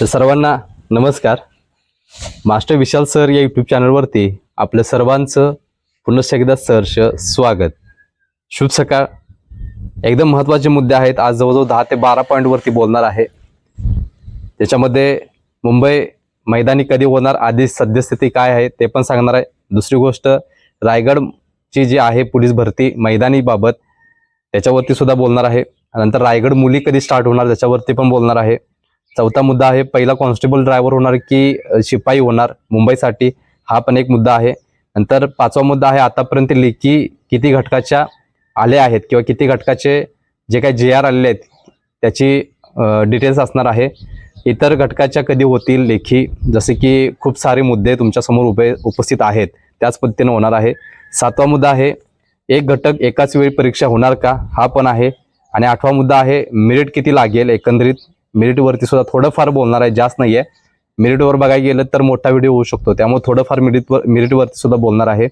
तर सर्वांना नमस्कार. मास्टर विशाल सर या यूट्यूब चॅनलवरती आपल्या सर्वांचं पुन्हा एकदा सहर्ष स्वागत. शुभ सकाळ. एकदम महत्त्वाचे मुद्दे आहेत. आज जवळजवळ दहा ते बारा पॉईंटवरती बोलणार आहे. त्याच्यामध्ये मुंबई मैदानी कधी होणार आधी सद्यस्थिती काय आहे ते पण सांगणार आहे. दुसरी गोष्ट रायगडची जी आहे पोलीस भरती मैदानीबाबत त्याच्यावरती सुद्धा बोलणार आहे. नंतर रायगड मुली कधी स्टार्ट होणार त्याच्यावरती पण बोलणार आहे. चौथा मुद्दा आहे पहिला कॉन्स्टेबल ड्रायव्हर होणार की शिपाई होणार? मुंबईसाठी हा पण एक मुद्दा आहे. नंतर पाचवा मुद्दा आहे आतापर्यंत लेखी किती घटकाच्या आल्या आहेत किंवा किती घटकाचे जे काही जे आर आलेले आहेत त्याची डिटेल्स असणार आहे. इतर घटकाच्या कधी होतील लेखी? जसे की खूप सारे मुद्दे तुमच्यासमोर उभे उपस्थित आहेत त्याच पद्धतीनं होणार आहे. सातवा मुद्दा आहे एक घटक एकाच वेळी परीक्षा होणार का? हा पण आहे. आणि आठवा मुद्दा आहे मेरिट किती लागेल एकंदरीत? मेरिटवरती सुद्धा थोडंफार बोलणार आहे जास्त नाही आहे मेरिटवर बघायला गेलं तर मोठा व्हिडिओ होऊ शकतो. त्यामुळे थोडंफार मेरिटवर मेरिटवरती सुद्धा बोलणार आहे.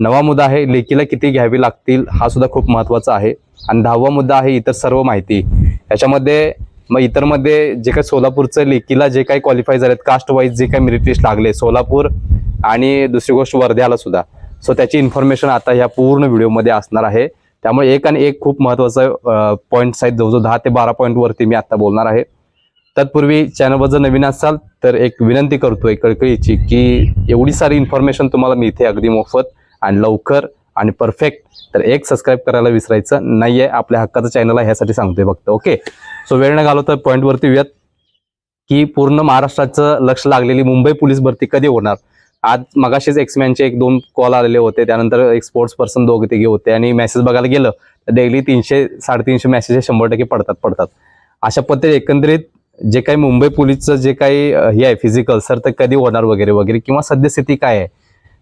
नवा मुद्दा आहे लेखीला किती घ्यावी लागतील हा सुद्धा खूप महत्त्वाचा आहे. आणि दहावा मुद्दा आहे इतर सर्व माहिती. याच्यामध्ये मग इतरमध्ये जे काही सोलापूरचं लेकीला जे काही क्वालिफाय झालेत कास्ट वाईज जे काही मेरिट लिस्ट लागले सोलापूर आणि दुसरी गोष्ट वर्ध्याला सुद्धा. सो त्याची इन्फॉर्मेशन आता ह्या पूर्ण व्हिडिओमध्ये असणार आहे. त्यामुळे एक आणि एक खूप महत्त्वाचं पॉईंट्स आहेत जवळजवळ दहा ते बारा पॉईंटवरती मी आता बोलणार आहे. तत्पूर्वी चॅनलवर जर नवीन असाल तर एक विनंती करतो एक कळकळीची की एवढी सारी इन्फॉर्मेशन तुम्हाला मी इथे अगदी मोफत आणि लवकर आणि परफेक्ट तर एक सबस्क्राईब करायला विसरायचं नाही आहे आपल्या हक्काचं चॅनल आहे ह्यासाठी सांगतोय फक्त ओके सो वेळ न घालवता पॉईंटवरती येऊयात. की पूर्ण महाराष्ट्राचं लक्ष लागलेली मुंबई पोलीस भरती कधी होणार? आज मगाशीच एक्समॅनचे एक दोन कॉल आलेले होते त्यानंतर एक स्पोर्ट्स पर्सन दोघे तिघे होते आणि मेसेज बघायला गेलं तर डेली तीनशे साडेतीनशे मेसेज हे शंभर टक्के पडतात पडतात. अशा पद्धतीने एकंदरीत जे काही मुंबई पोलीसचं जे काही हे आहे फिजिकल सर तर कधी होणार वगैरे वगैरे किंवा सद्यस्थिती काय आहे?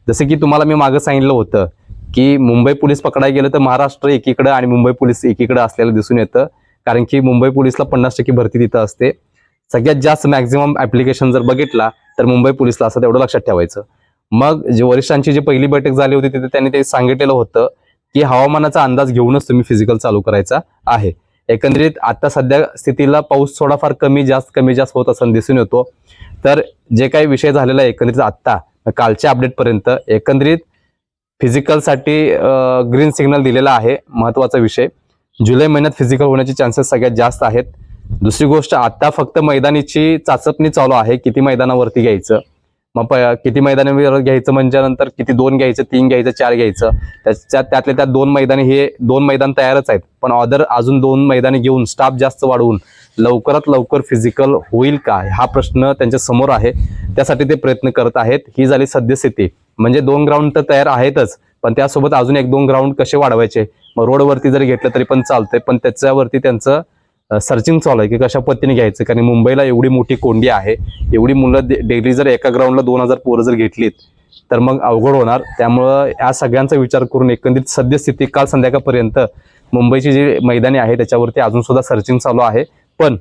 जसं की तुम्हाला मी मागं सांगितलं होतं की मुंबई पोलीस पकडायला गेलं तर महाराष्ट्र एकीकडं आणि मुंबई पोलीस एकीकडं असलेलं दिसून येतं. कारण की मुंबई पोलीसला पन्नास टक्के भरती तिथं असते. सगळ्यात जास्त मॅक्झिमम ऍप्लिकेशन जर बघितला तर मुंबई पोलिसला असं तेवढं लक्षात ठेवायचं. मग जे वरिष्ठांची जी पहिली बैठक झाली होती तिथे त्यांनी ते सांगितलेलं होतं की हवामानाचा अंदाज घेऊनच तुम्ही फिजिकल चालू करायचा आहे. एकंदरीत आता सध्या स्थितीला पाऊस थोडाफार कमी जास्त कमी जास्त होत असं दिसून येतो. तर जे काही विषय झालेला आहे एकंदरीत आत्ता कालच्या अपडेटपर्यंत एकंदरीत फिजिकलसाठी ग्रीन सिग्नल दिलेला आहे महत्त्वाचा विषय. जुलै महिन्यात फिजिकल होण्याचे चान्सेस सगळ्यात जास्त आहेत. दुसरी गोष्ट आता फक्त मैदानीची चाचपणी चालू आहे. किती मैदानावरती घ्यायचं? मग प- किती मैदानावर घ्यायचं म्हणजे नंतर किती दोन घ्यायचं तीन घ्यायचं चार घ्यायचं? त्याच्या त्यातल्या त्यात दोन मैदानी हे दोन मैदान तयारच आहेत. पण ऑदर अजून दोन मैदानी घेऊन स्टाफ जास्त वाढवून लवकरात लवकर फिजिकल होईल का हा प्रश्न त्यांच्यासमोर आहे. त्यासाठी ते प्रयत्न करत आहेत. ही झाली सद्यस्थिती. म्हणजे दोन ग्राउंड तर तयार आहेतच. पण त्यासोबत अजून एक दोन ग्राउंड कसे वाढवायचे? मग रोडवरती जर घेतलं तरी पण चालतंय. पण त्याच्यावरती त्यांचं सर्चिंग चालू आहे की कशा पद्धतीने घ्यायचं? कारण मुंबईला एवढी मोठी कोंडी आहे एवढी मुलं डेली जर एका ग्राउंडला दोन हजार पोरं जर घेतलीत तर मग अवघड होणार. त्यामुळं या सगळ्यांचा विचार करून एकंदरीत सद्यस्थिती काल संध्याकाळपर्यंत मुंबईची जी मैदानी आहे त्याच्यावरती अजून सुद्धा सर्चिंग चालू आहे. पण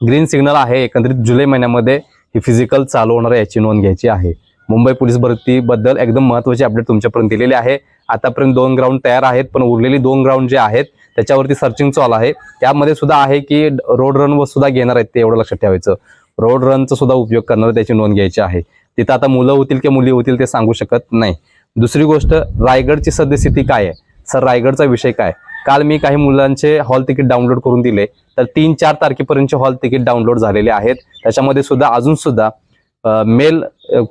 ग्रीन सिग्नल आहे एकंदरीत जुलै महिन्यामध्ये ही फिजिकल चालू होणार याची नोंद घ्यायची आहे. मुंबई पोलीस भरतीबद्दल एकदम महत्त्वाची अपडेट तुमच्यापर्यंत दिलेली आहे. आतापर्यंत दोन ग्राउंड तयार आहेत पण उरलेली दोन ग्राउंड जे आहेत त्याच्यावरती सर्चिंग चालू आहे. त्यामध्ये सुद्धा आहे की रोड रनवर सुद्धा घेणार आहेत ते एवढं लक्षात ठेवायचं. रोड रनचा सुद्धा उपयोग करणार त्याची नोंद घ्यायची आहे. तिथं आता मुलं होतील की मुली होतील ते सांगू शकत नाही. दुसरी गोष्ट रायगडची सद्यस्थिती काय आहे? सर रायगडचा विषय काय? काल मी काही मुलांचे हॉल तिकीट डाउनलोड करून दिले. तर तीन चार तारखेपर्यंतचे हॉल तिकीट डाउनलोड झालेले आहेत. त्याच्यामध्ये सुद्धा अजून सुद्धा मेल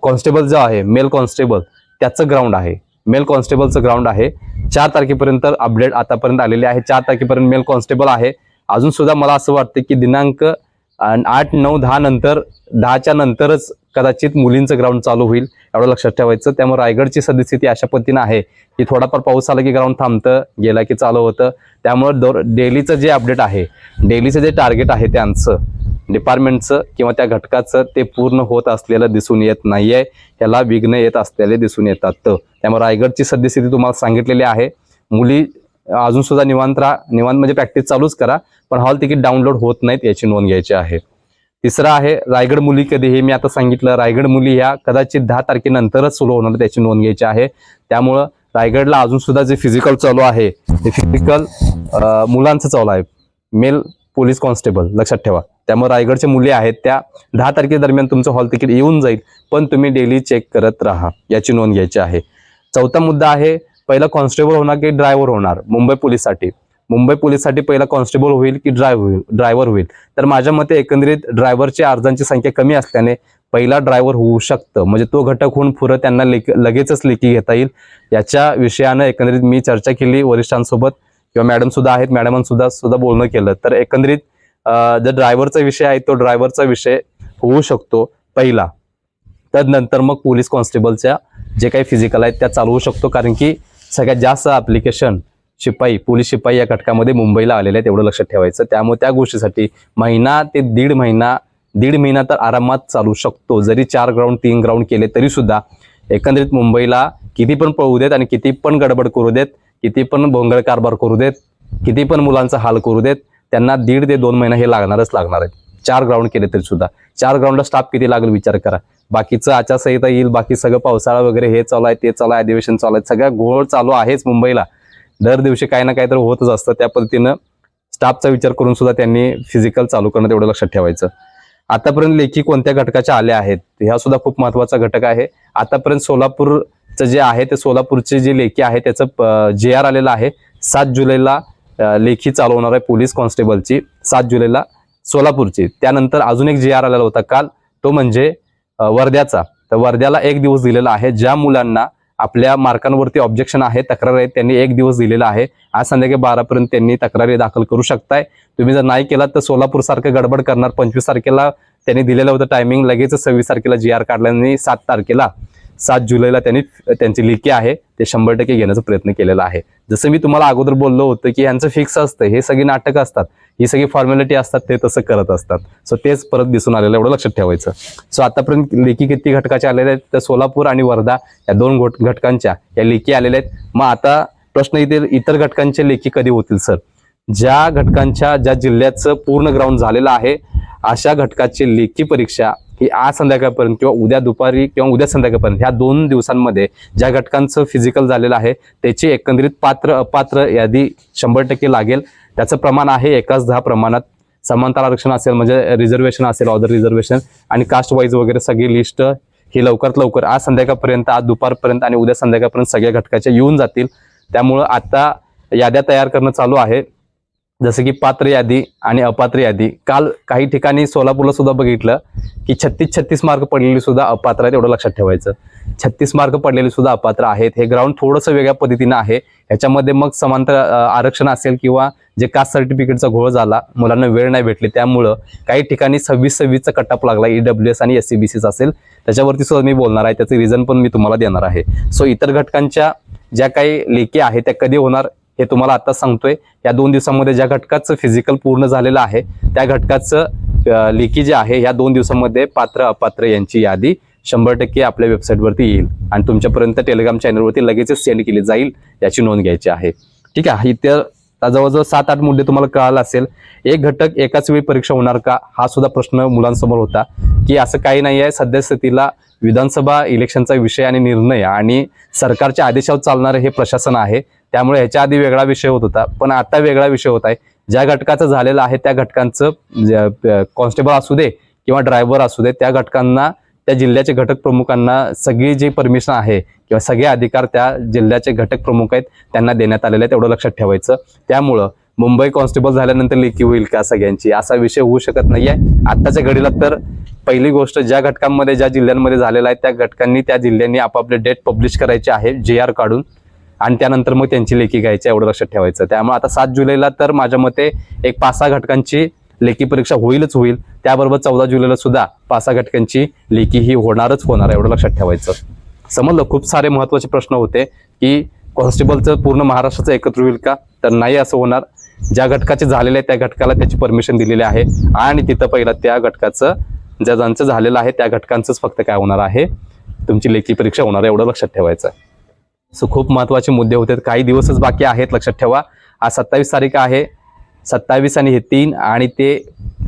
कॉन्स्टेबल जो आहे मेल कॉन्स्टेबल त्याचं ग्राउंड आहे. मेल कॉन्स्टेबलचं ग्राउंड आहे. चार तारखेपर्यंत अपडेट आतापर्यंत आलेले आहे. चार तारखेपर्यंत मेल कॉन्स्टेबल आहे. अजून सुद्धा मला असं वाटतं की दिनांक आठ नऊ दहा नंतर दहाच्या नंतरच कदाचित मुलींचं ग्राउंड चालू होईल एवढं लक्षात ठेवायचं. त्यामुळे रायगडची सद्यस्थिती अशा पद्धतीनं आहे की थोडाफार पाऊस आला की ग्राउंड थांबतं गेला की चालू होतं. त्यामुळं दर डेलीचं जे अपडेट आहे डेलीचं जे टार्गेट आहे त्यांचं डिपार्टमेंटचं किंवा त्या घटकाचं ते पूर्ण होत असलेलं दिसून येत नाही आहे ह्याला विघ्न येत असलेले दिसून येतात. त्यामुळे रायगडची सद्यस्थिती तुम्हाला सांगितलेली आहे. मुली अजून सुद्धा निवांत राहा. निवांत म्हणजे प्रॅक्टिस चालूच करा. पण हॉल तिकीट डाउनलोड होत नाहीत याची नोंद घ्यायची आहे. तिसरा आहे रायगड मुली कधी हे मी आता सांगितलं रायगड मुली ह्या कदाचित दहा तारखेनंतरच सुरू होणार त्याची नोंद घ्यायची आहे. त्यामुळं रायगडला अजून सुद्धा जे फिजिकल चालू आहे ते फिजिकल मुलांचं चालू आहे. मेल पोलीस कॉन्स्टेबल लक्षात ठेवा. त्यामुळे रायगडचे मुले आहेत त्या दहा तारखेदरम्यान तुमचं हॉल तिकीट येऊन जाईल पण तुम्ही डेली चेक करत राहा याची नोंद घ्यायची आहे. चौथा मुद्दा आहे पहिला कॉन्स्टेबल होणार की ड्रायव्हर होणार? मुंबई पोलीससाठी. मुंबई पोलीससाठी पहिला कॉन्स्टेबल होईल की ड्रायव्ह होईल? ड्रायव्हर होईल. तर माझ्या मते एकंदरीत ड्रायव्हरची अर्जांची संख्या कमी असल्याने पहिला ड्रायव्हर होऊ शकतं. म्हणजे तो घटक होऊन पुरं त्यांना लेख लगेचच लेखी घेता येईल. याच्या विषयानं एकंदरीत मी चर्चा केली वरिष्ठांसोबत. किंवा मॅडम सुद्धा आहेत मॅडमांसुद्धा सुद्धा बोलणं केलं. तर एकंदरीत जर ड्रायव्हरचा विषय आहे तो ड्रायव्हरचा विषय होऊ शकतो पहिला. त्यानंतर मग पोलीस कॉन्स्टेबलच्या जे काही फिजिकल आहेत त्या चालवू शकतो. कारण की सगळ्यात जास्त ॲप्लिकेशन शिपाई पोलीस शिपाई या घटकामध्ये मुंबईला आलेले आहेत एवढं लक्षात ठेवायचं. त्यामुळे त्या गोष्टीसाठी महिना ते दीड महिना दीड महिना तर आरामात चालू शकतो. जरी चार ग्राउंड तीन ग्राउंड केले तरी सुद्धा एकंदरीत मुंबईला किती पण पळू देत आणि किती पण गडबड करू देत किती पण भोंगळ कारभार करू देत किती पण मुलांचा हाल करू देत त्यांना दीड ते दोन महिना हे लागणारच लागणार आहेत. चार ग्राउंड केले तरी सुद्धा. चार ग्राउंडला स्टाफ किती लागेल विचार करा. बाकीचं आचारसंहिता येईल बाकी सगळं पावसाळा वगैरे हे चालू आहे ते चालू आहे अधिवेशन चालू आहे सगळ्या घोळ चालू आहेच मुंबईला. दर दिवशी काही ना काही तर होतच असतं त्या पद्धतीनं स्टाफचा विचार करून सुद्धा त्यांनी फिजिकल चालू करणं तेवढं लक्षात ठेवायचं. आतापर्यंत लेखी कोणत्या घटकाच्या आल्या आहेत ह्या सुद्धा खूप महत्त्वाचा घटक आहे. आतापर्यंत सोलापूर जे आहे ते सोलापूरचे जे लेखी आहे त्याचं जे आर आलेलं आहे. सात जुलैला लेखी चालवणार आहे पोलीस कॉन्स्टेबलची. सात जुलैला सोलापूरची. त्यानंतर अजून एक जे आर आलेला होता काल. तो म्हणजे वर्ध्याचा. तर वर्ध्याला एक दिवस दिलेला आहे. ज्या मुलांना आपल्या मार्कांवरती ऑब्जेक्शन आहे तक्रार आहे त्यांनी एक दिवस दिलेला आहे. आज संध्याकाळी बारापर्यंत त्यांनी तक्रारी दाखल करू शकताय. तुम्ही जर नाही केलात तर सोलापूर सारखं गडबड करणार. पंचवीस तारखेला त्यांनी दिलेलं होतं टायमिंग लगेच सव्वीस तारखेला जी आर काढल्याने सात तारखेला सात जुलैला त्यांनी त्यांची लिखी आहे ते शंभर टक्के घेण्याचा प्रयत्न केलेला आहे. जसं मी तुम्हाला अगोदर बोललो होतं की यांचं फिक्स असतं हे सगळी नाटकं असतात ही सगळी फॉर्मॅलिटी असतात ते तसं करत असतात. सो तेच परत दिसून आलेलं एवढं लक्षात ठेवायचं. सो आतापर्यंत लेखी किती घटकाचे आलेले आहेत तर सोलापूर आणि वर्धा या दोन घोट- घटकांच्या या लेखी आलेल्या आहेत. मग आता प्रश्न इथे इतर घटकांचे लेखी कधी होतील सर ज्या घटकांच्या ज्या जिल्ह्याचं पूर्ण ग्राउंड झालेलं आहे अशा घटकाची लेखी परीक्षा ही आज संध्याकाळपर्यंत किंवा उद्या दुपारी किंवा उद्या संध्याकाळपर्यंत ह्या दोन दिवसांमध्ये ज्या घटकांचं फिजिकल झालेलं आहे त्याची एकंदरीत पात्र अपात्र यादी शंभर टक्के लागेल. त्याचं प्रमाण आहे एकाच दहा प्रमाणात. समांतर आरक्षण असेल म्हणजे रिझर्वेशन असेल ऑदर रिझर्वेशन आणि कास्ट वाईज वगैरे सगळी लिस्ट ही लवकरात लवकर आज संध्याकाळपर्यंत आज दुपारपर्यंत आणि उद्या संध्याकाळपर्यंत सगळ्या घटकाच्या येऊन जातील. त्यामुळं आता याद्या तयार करणं चालू आहे. जसं की पात्र यादी आणि अपात्र यादी. काल काही ठिकाणी सोलापूरला सुद्धा बघितलं की छत्तीस छत्तीस मार्क पडलेली सुद्धा अपात्र आहेत एवढं लक्षात ठेवायचं. छत्तीस मार्क पडलेली सुद्धा अपात्र आहेत. हे ग्राउंड थोडंसं वेगळ्या पद्धतीनं आहे. ह्याच्यामध्ये मग समांतर आरक्षण असेल किंवा जे कास्ट सर्टिफिकेटचा घोळ झाला मुलांना वेळ नाही भेटली त्यामुळं काही ठिकाणी सव्वीस सव्वीसचा कटअप लागला. ईडब्ल्यू एस आणि एस सी बी सीचा असेल. त्याच्यावरती सुद्धा मी बोलणार आहे. त्याचं रिझन पण मी तुम्हाला देणार आहे. सो इतर घटकांच्या ज्या काही लेखी आहेत त्या कधी होणार हे तुम्हाला आता सांगतोय. या दोन दिवसांमध्ये ज्या घटकाचं फिजिकल पूर्ण झालेलं आहे त्या घटकाचं लेखी जे आहे या दोन दिवसांमध्ये पात्र अपात्र यांची यादी शंभर टक्के आपल्या वेबसाईटवरती येईल. आणि तुमच्यापर्यंत टेलिग्राम चॅनलवरती लगेचच सेंड केली जाईल याची नोंद घ्यायची आहे. ठीक आहे इतर जवळजवळ सात आठ मुद्दे तुम्हाला कळाला असेल. एक घटक एकाच वेळी परीक्षा होणार का? हा सुद्धा प्रश्न मुलांसमोर होता. की असं काही नाही आहे सध्या स्थितीला विधानसभा इलेक्शनचा विषय आणि निर्णय आणि सरकारच्या आदेशावर चालणारं हे प्रशासन आहे. त्यामुळे ह्याच्या आधी वेगळा विषय होत होता. पण आता वेगळा विषय होत आहे. ज्या घटकाचं झालेलं आहे त्या घटकांचं कॉन्स्टेबल असू दे किंवा ड्रायव्हर असू दे त्या घटकांना त्या जिल्ह्याचे घटक प्रमुखांना सगळी जी परमिशन आहे किंवा सगळे अधिकार त्या जिल्ह्याचे घटक प्रमुख आहेत त्यांना देण्यात आलेले आहेत एवढं लक्षात ठेवायचं. त्यामुळं मुंबई कॉन्स्टेबल झाल्यानंतर लेखी होईल का सगळ्यांची? असा विषय होऊ शकत नाही आहे आत्ताच्या घडीला तर पहिली गोष्ट ज्या घटकांमध्ये ज्या जिल्ह्यांमध्ये झालेला आहे त्या घटकांनी त्या जिल्ह्यांनी आपापले डेट पब्लिश करायचे आहे जे आर काढून. आणि त्यानंतर मग त्यांची लेखी घ्यायची एवढं लक्षात ठेवायचं. त्यामुळे आता सात जुलैला तर माझ्या मते एक पाच सहा घटकांची लेखी परीक्षा होईलच होईल. त्याबरोबर चौदा जुलैला सुद्धा पाच सहा घटकांची लेखी ही होणारच होणार आहे एवढं लक्षात ठेवायचं. समजलं? खूप सारे महत्त्वाचे प्रश्न होते की कॉन्स्टेबलचं पूर्ण महाराष्ट्राचं एकत्र होईल का? तर नाही असं होणार. ज्या घटकाचे झालेले आहे त्या घटकाला त्याची परमिशन दिलेली आहे. आणि तिथं पहिला त्या घटकाचं ज्या ज्यांचं झालेलं आहे त्या घटकांचंच फक्त काय होणार आहे? तुमची लेखी परीक्षा होणार आहे एवढं लक्षात ठेवायचं. सो खूप महत्त्वाचे मुद्दे होते. काही दिवसच बाकी आहेत लक्षात ठेवा. आज सत्तावीस तारीख आहे. सत्तावीस आणि हे तीन आणि ते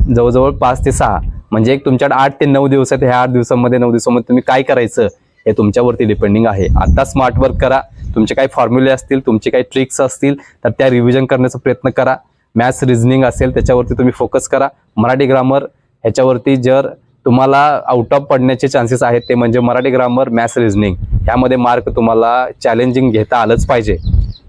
जवळजवळ पाच ते सहा. म्हणजे एक तुमच्याकडे आठ ते नऊ दिवस आहेत. ह्या आठ दिवसामध्ये नऊ दिवसामध्ये तुम्ही काय करायचं हे तुमच्यावरती डिपेंडिंग आहे. आता स्मार्ट वर्क करा. तुमचे काही फॉर्म्युले असतील तुमचे काही ट्रिक्स असतील तर त्या रिव्हिजन करण्याचा प्रयत्न करा. मॅथ्स रिझनिंग असेल त्याच्यावरती तुम्ही फोकस करा. मराठी ग्रामर ह्याच्यावरती जर तुम्हाला आउट ऑफ पडण्याचे चान्सेस आहेत ते म्हणजे मराठी ग्रामर मॅथ्स रिझनिंग ह्यामध्ये मार्क तुम्हाला चॅलेंजिंग घेता आलंच पाहिजे.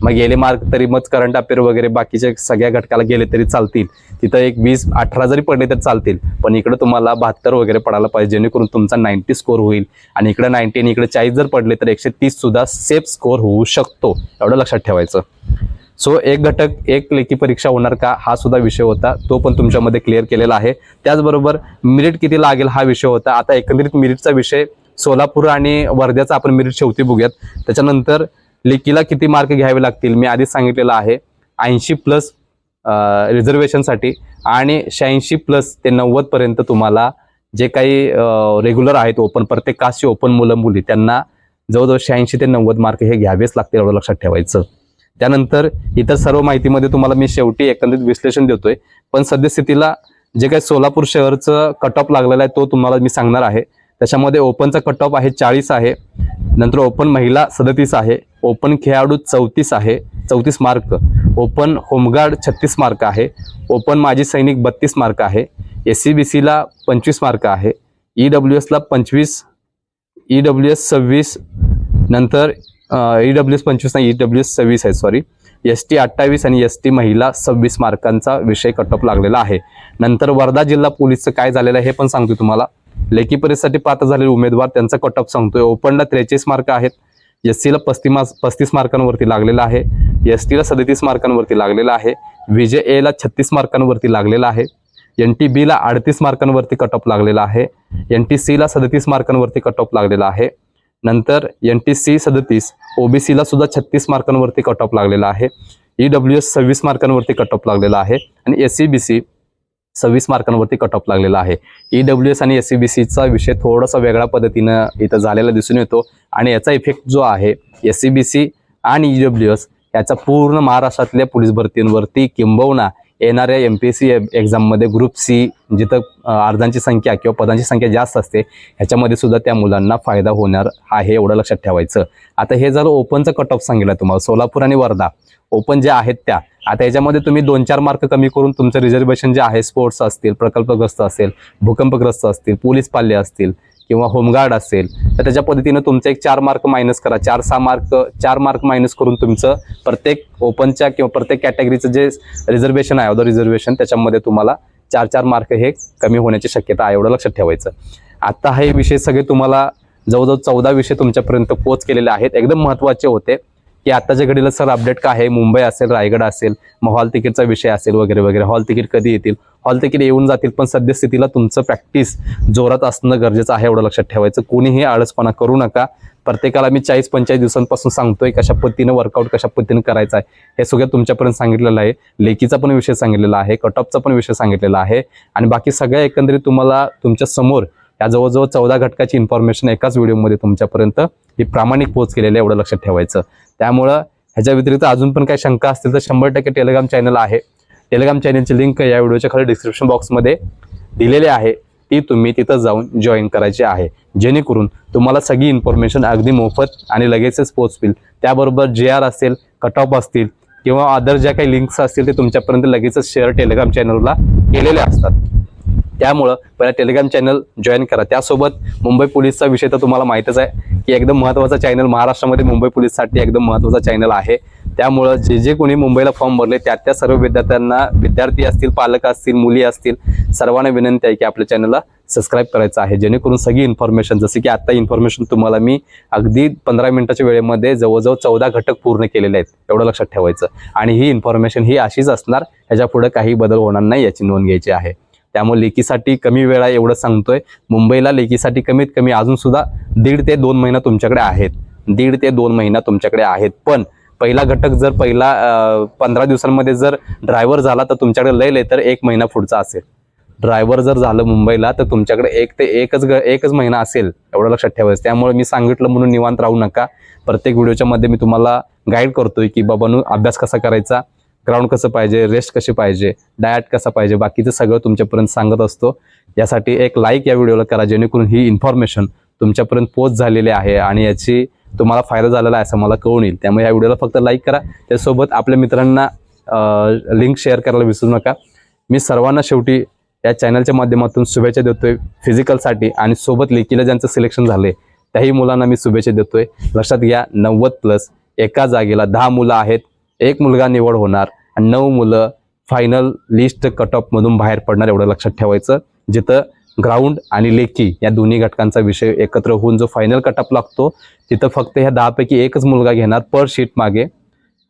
मग गेले मार्क तरी मग करंट अफेअर वगैरे बाकीचे सगळ्या घटकाला गेले तरी चालतील. तिथं एक वीस अठरा जरी पडले तर चालतील. पण इकडं तुम्हाला बहात्तर वगैरे पडायला पाहिजे जेणेकरून तुमचा नाईन्टी स्कोर होईल. आणि इकडं नाईन्टी आणि इकडे चाळीस जर पडले तर एकशे तीस सुद्धा सेफ स्कोर होऊ शकतो. एवढं लक्षात ठेवायचं. सो एक घटक एक लेखी परीक्षा होणार का? हा सुद्धा विषय होता. तो पण तुमच्यामध्ये क्लिअर केलेला आहे. त्याचबरोबर मिरिट किती लागेल हा विषय होता. आता एकंदरीत मिरिटचा विषय सोलापूर आणि वर्ध्याचा आपण मिरिट शेवटी बघूयात. त्याच्यानंतर लेखीला किती मार्क घ्यावे लागतील? मी आधीच सांगितलेलं आहे. ऐंशी प्लस रिझर्वेशनसाठी आणि शहाऐंशी प्लस ते नव्वदपर्यंत तुम्हाला जे काही रेग्युलर आहेत ओपन प्रत्येक कास्टची ओपन मुलं मुली त्यांना जवळजवळ शहाऐंशी ते नव्वद मार्क हे घ्यावेच लागतील एवढं लक्षात ठेवायचं. त्यानंतर इतर सर्व माहितीमध्ये तुम्हाला मी शेवटी एकंदरीत विश्लेषण देतोय. पण सद्यस्थितीला जे काही सोलापूर शहरचं कट ऑफ लागलेला आहे तो तुम्हाला मी सांगणार आहे. त्याच्यामध्ये ओपनचा कट ऑफ आहे चाळीस आहे. नंतर ओपन महिला सदतीस आहे. ओपन खेळाडू चौतीस आहे. चौतीस मार्क ओपन होमगार्ड छत्तीस मार्क आहे. ओपन माजी सैनिक बत्तीस मार्क आहे. एस सी बी सीला पंचवीस मार्क आहे. ई डब्ल्यू एसला पंचवीस. ई डब्ल्यू एस सव्वीस. नंतर ई डब्ल्यू एस पंचवीस नाही ई डब्ल्यू एस सव्वीस आहे सॉरी एस टी अठ्ठावीस आणि एस टी महिला सव्वीस मार्कांचा विषय कटअप लागलेला आहे. नंतर वर्धा जिल्हा पोलीसचं काय झालेलं आहे हे पण सांगतो तुम्हाला. लेखी परीक्षेसाठी पात्र झालेले उमेदवार त्यांचा कटअप सांगतोय. ओपनला त्रेचाळीस मार्क आहेत. एस सीला पस्तीस पस्तीस मार्कांवरती लागलेला आहे. एस टीला सदतीस मार्कांवरती लागलेला आहे. विजय एला छत्तीस मार्कांवरती लागलेला आहे. एन टी बीला अडतीस मार्कांवरती कटअप लागलेला आहे. एन टी सीला सदतीस मार्कांवरती कटअप लागलेला आहे. नंतर एन टी सी सदतीस ओबीसीला सुद्धा छत्तीस मार्कांवरती कट ऑफ लागलेला आहे. ई डब्ल्यू एस सव्वीस मार्कांवरती कट ऑफ लागलेला आहे. आणि एस सी बी सी सव्वीस मार्कांवरती कट ऑफ लागलेला आहे. ई डब्ल्यू एस आणि एस सी बी सीचा विषय थोडासा वेगळ्या पद्धतीनं इथं झालेला दिसून येतो. आणि याचा इफेक्ट जो आहे एस सी बी सी आणि ई डब्ल्यू एस याचा पूर्ण महाराष्ट्रातल्या पोलीस भरतींवरती किंबहुना येणाऱ्या एम पी एस सी एक्झाममध्ये ग्रुप सी जिथं अर्जांची संख्या किंवा पदांची संख्या जास्त असते ह्याच्यामध्ये सुद्धा त्या मुलांना फायदा होणार आहे एवढं लक्षात ठेवायचं. आता हे जर ओपनचं कट ऑफ सांगितलं तुम्हाला सोलापूर आणि वर्धा ओपन ज्या आहेत त्या आता याच्यामध्ये तुम्ही दोन चार मार्क कमी करून तुमचं रिझर्वेशन जे आहे स्पोर्ट्स असतील प्रकल्पग्रस्त असेल भूकंपग्रस्त असतील पोलीस पाल्य असतील किंवा होमगार्ड असेल तर त्याच्या पद्धतीनं तुमचं एक चार मार्क मायनस करा. चार सहा मार्क चार मार्क मायनस करून तुमचं प्रत्येक ओपनच्या किंवा प्रत्येक कॅटेगरीचं जे रिझर्वेशन आहे अदर रिझर्वेशन त्याच्यामध्ये तुम्हाला चार चार मार्क हे कमी होण्याची शक्यता आहे एवढं लक्षात ठेवायचं. आता हे विषय सगळे तुम्हाला जवळजवळ चौदा विषय तुमच्यापर्यंत पोच केलेले आहेत. एकदम महत्त्वाचे होते. की आताच्या घडीला सर अपडेट काय आहे मुंबई असेल रायगड असेल मग हॉल तिकीटचा विषय असेल वगैरे वगैरे. हॉल तिकीट कधी येतील? हॉल तिकीट येऊन जातील पण सद्यस्थितीला तुमचं प्रॅक्टिस जोरात असणं गरजेचं आहे एवढं लक्षात ठेवायचं. कोणीही आळसपणा करू नका. प्रत्येकाला मी चाळीस पंचाळीस दिवसांपासून सांगतोय कशा पद्धतीनं वर्कआउट कशा पद्धतीने करायचं आहे. हे सगळं तुमच्यापर्यंत सांगितलेलं आहे. लेखीचा पण विषय सांगितलेला आहे. कटऑफचा पण विषय सांगितलेला आहे. आणि बाकी सगळ्या एकंदरीत तुम्हाला तुमच्यासमोर या जवळजवळ चौदा घटकाची इन्फॉर्मेशन एकाच व्हिडिओमध्ये तुमच्यापर्यंत ही प्रामाणिक पोच केलेली आहे एवढं लक्षात ठेवायचं. त्यामुळं ह्याच्या व्यतिरिक्त अजून पण काही शंका असतील तर शंभर टक्के टेलिग्राम चॅनल आहे. टेलिग्राम चॅनलची लिंक या व्हिडिओच्या खाली डिस्क्रिप्शन बॉक्समध्ये दिलेली आहे. ती तुम्ही तिथं जाऊन जॉईन करायची आहे. जेणेकरून तुम्हाला सगळी इन्फॉर्मेशन अगदी मोफत आणि लगेचच पोचतील त्याबरोबर जे आर असेल कट ऑफ असतील किंवा अदर ज्या काही लिंक्स असतील ते तुमच्यापर्यंत लगेचच शेअर टेलिग्राम चॅनलला केलेले असतात. त्यामुळं पहिला टेलिग्राम चॅनल जॉईन करा. त्यासोबत मुंबई पोलीसचा विषय तर तुम्हाला माहीतच आहे. की एकदम महत्त्वाचा चॅनल महाराष्ट्रामध्ये मुंबई पोलीससाठी एकदम महत्त्वाचा चॅनल आहे. त्यामुळं जे जे कोणी मुंबईला फॉर्म भरले त्या त्या सर्व विद्यार्थ्यांना विद्यार्थी असतील पालक असतील मुली असतील सर्वांना विनंती आहे की आपल्या चॅनलला सबस्क्राईब करायचं आहे. जेणेकरून सगळी इन्फॉर्मेशन जसं की आता इन्फॉर्मेशन तुम्हाला मी अगदी पंधरा मिनिटाच्या वेळेमध्ये जवळजवळ चौदा घटक पूर्ण केलेले आहेत एवढं लक्षात ठेवायचं. आणि ही इन्फॉर्मेशन ही अशीच असणार ह्याच्या पुढे काही बदल होणार नाही याची नोंद घ्यायची आहे. त्यामुळे लेखीसाठी कमी वेळा एवढं सांगतोय. मुंबईला लेखीसाठी कमीत कमी अजून सुद्धा दीड ते दोन महिना तुमच्याकडे आहेत. दीड ते दोन महिना तुमच्याकडे आहेत. पण पहिला घटक जर पहिला पंधरा दिवसांमध्ये जर ड्रायव्हर झाला तर तुमच्याकडे लय लय तर एक महिना पुढचा असेल. ड्रायव्हर जर झालं मुंबईला तर तुमच्याकडे एक ते एकच ग- एकच महिना असेल एवढं लक्षात ठेवायचं. त्यामुळे मी सांगितलं म्हणून निवांत राहू नका. प्रत्येक व्हिडिओच्या मध्ये मी तुम्हाला गाईड करतोय की बाबांनो अभ्यास कसा करायचा? ग्राउंड कसं पाहिजे रेस्ट कशी पाहिजे डायट कसा पाहिजे बाकीचं सगळं तुमच्यापर्यंत सांगत असतो. यासाठी एक लाईक या व्हिडिओला करा जेणेकरून ही इन्फॉर्मेशन तुमच्यापर्यंत पोच झालेली आहे आणि याची तुम्हाला फायदा झालेला आहे असं मला कळून येईल. त्यामुळे या व्हिडिओला फक्त लाईक करा. त्यासोबत आपल्या मित्रांना लिंक शेअर करायला विसरू नका. मी सर्वांना शेवटी या चॅनलच्या माध्यमातून शुभेच्छा देतोय फिजिकलसाठी आणि सोबत लेखीला ज्यांचं सिलेक्शन झाले त्याही मुलांना मी शुभेच्छा देतोय. लक्षात घ्या नव्वद प्लस एका जागेला दहा मुलं आहेत. एक मुलगा निवड होणार आणि नऊ मुलं फायनल लिस्ट कट ऑफमधून बाहेर पडणार एवढं लक्षात ठेवायचं. जिथं ग्राउंड आणि लेखी या दोन्ही घटकांचा विषय एकत्र होऊन जो फायनल कटअप लागतो तिथं फक्त ह्या दहापैकी एकच मुलगा घेणार पर शीट मागे.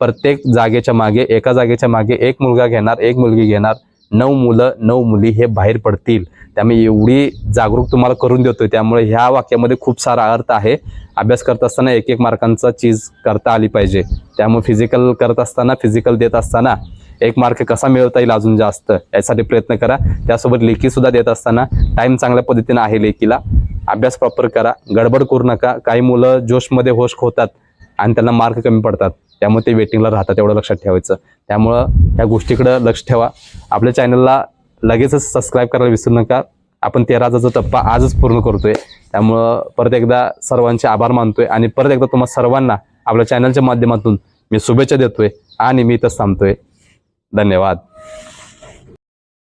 प्रत्येक जागेच्या मागे एका जागेच्या मागे एक मुलगा घेणार एक मुलगी घेणार. नऊ मुलं नऊ मुली हे बाहेर पडतील. त्यामुळे एवढी जागरूक तुम्हाला करून देतोय. त्यामुळे ह्या वाक्यामध्ये खूप सारा अर्थ आहे. अभ्यास करत असताना एक एक मार्कांचा चीज करता आली पाहिजे. त्यामुळे फिजिकल करत असताना फिजिकल देत असताना एक मार्क कसा मिळवता येईल अजून जास्त यासाठी प्रयत्न करा. त्यासोबत लेखी सुद्धा देत असताना टाइम चांगल्या पद्धतीने आहे लेखीला. अभ्यास प्रॉपर करा. गडबड करू नका. काही मुलं जोशमध्ये होश होतात आणि त्यांना मार्क कमी पडतात. त्यामुळे ते वेटिंगला राहतात एवढं लक्षात ठेवायचं. त्यामुळं ह्या गोष्टीकडं लक्ष ठेवा. आपल्या चॅनलला लगेचच सबस्क्राईब करायला विसरू नका. आपण तेरा हजारचा टप्पा आजच पूर्ण करतोय. त्यामुळं परत एकदा सर्वांचे आभार मानतोय आणि परत एकदा तुम्हा सर्वांना आपल्या चॅनलच्या माध्यमातून मी शुभेच्छा देतोय आणि मी इथंच थांबतोय. धन्यवाद.